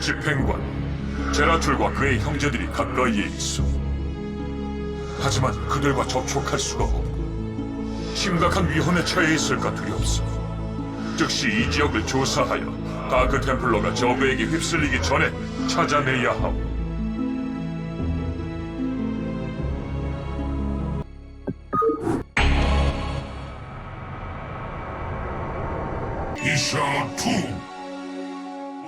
집행관 제라툴과 그의 형제들이 가까이에 있어. 하지만 그들과 접촉할 수가 없고 심각한 위험에 처해 있을까 두렵소. 즉시 이 지역을 조사하여 다크 템플러가 저그에게 휩쓸리기 전에 찾아내야 하오. 이샤 투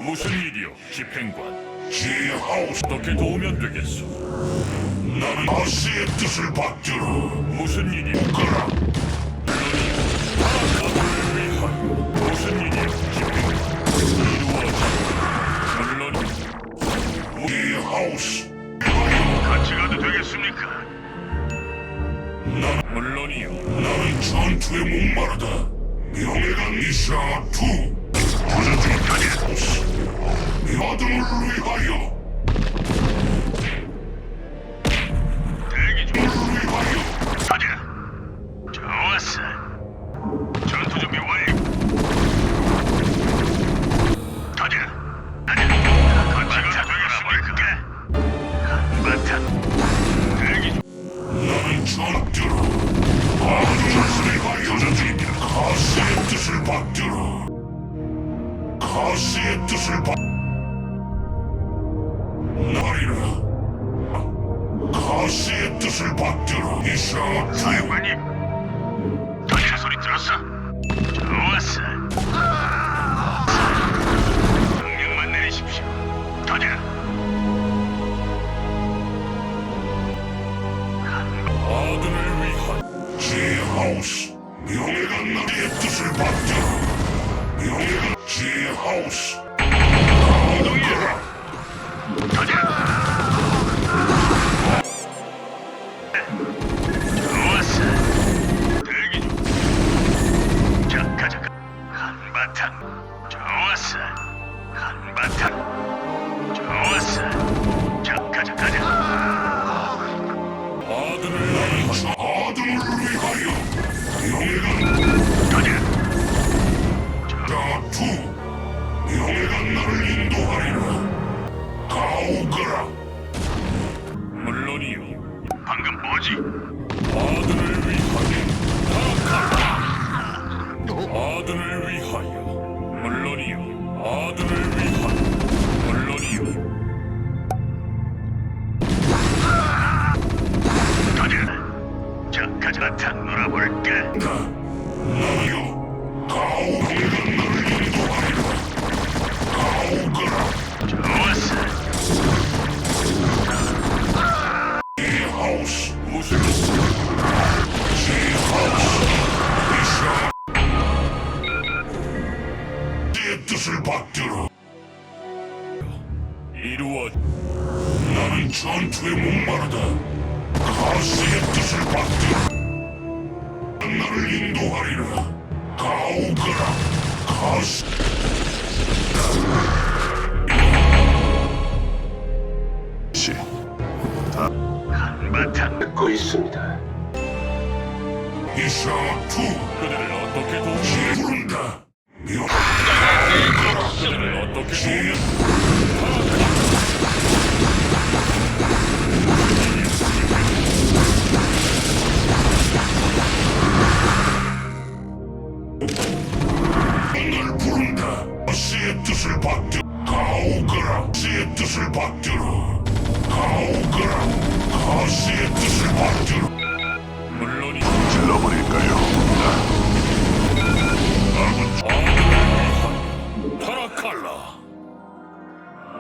무슨 일이요, 집행관? 제하우스 어떻게 도우면 되겠소? 나는 아시의 뜻을 받들어 무슨 일이요? 그라 무슨 일이요, 집행관? 이루어져. 물론 제하우스 같이 가도 되겠습니까? 물론이요. 나는 전투에 목마르다 명예가 이샤 투 가시의 뜻을 받들어 이샤 투 사령관님. 전차 소리 들었어? 좋았어. 명령만 내리십시오. 가자. 아들을 위하여. 제하우스 명예가 나의 뜻을 받들어 명예가 제하우스 한바탕. 좋았어. 한바탕. 좋았어. 자, 가자, 가자. 아들을 위하여. 아들을 위하여 명예가 가자. 자투 명예가 나를 인도하리라 가오거라 자, 가자. 바탕 놀아볼까? 좋았어. 뜻을 받들어 이루어 나는 전투에 목마르다 가시의 뜻을 받들어 나를 인도하리라 가오거라 가시 시. 한바탕. 듣고 있습니다. 이샤 투 그들을 어떻게 도우면 부른다 명 그들을 어떻게 도우면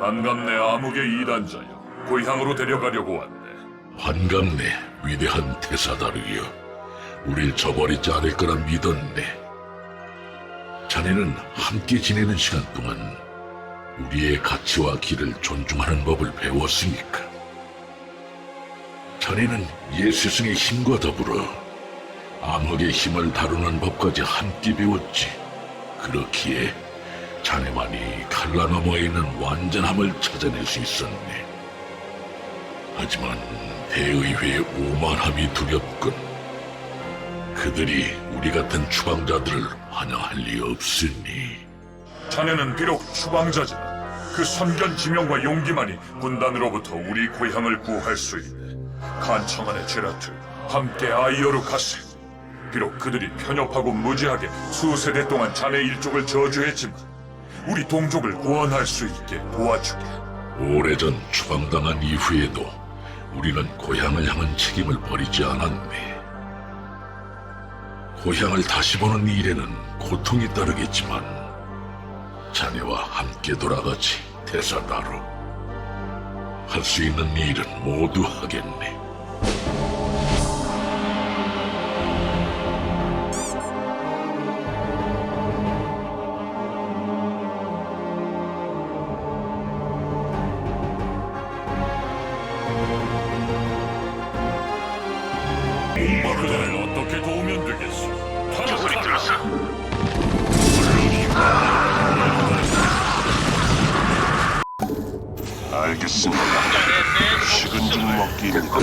반갑네 암흑의 이단자여. 고향으로 데려가려고 왔네. 반갑네, 위대한 테사다르여. 우릴 저버리지 않을 거라 믿었네. 자네는 함께 지내는 시간 동안 우리의 가치와 길을 존중하는 법을 배웠으니까. 자네는 예스승의 힘과 더불어 암흑의 힘을 다루는 법까지 함께 배웠지. 그렇기에 자네만이 칼라 너머에 있는 완전함을 찾아낼 수 있었네. 하지만 대의회의 오만함이 두렵군. 그들이 우리 같은 추방자들을 환영할 리 없으니 자네는 비록 추방자지만 그 선견 지명과 용기만이 군단으로부터 우리 고향을 구할 수 있네. 간청한의 제라트, 함께 아이어로 가세. 비록 그들이 편협하고 무지하게 수세대 동안 자네 일족을 저주했지만 우리 동족을 구원할 수 있게 도와주게. 오래전 추방당한 이후에도 우리는 고향을 향한 책임을 버리지 않았네. 고향을 다시 보는 일에는 고통이 따르겠지만 자네와 함께 돌아가지 대사다로 할 수 있는 일은 모두 하겠네. 어떻게 도우면 되겠소? 저 소리 들었어? 알겠습니다. 식은 죽 먹기입니다.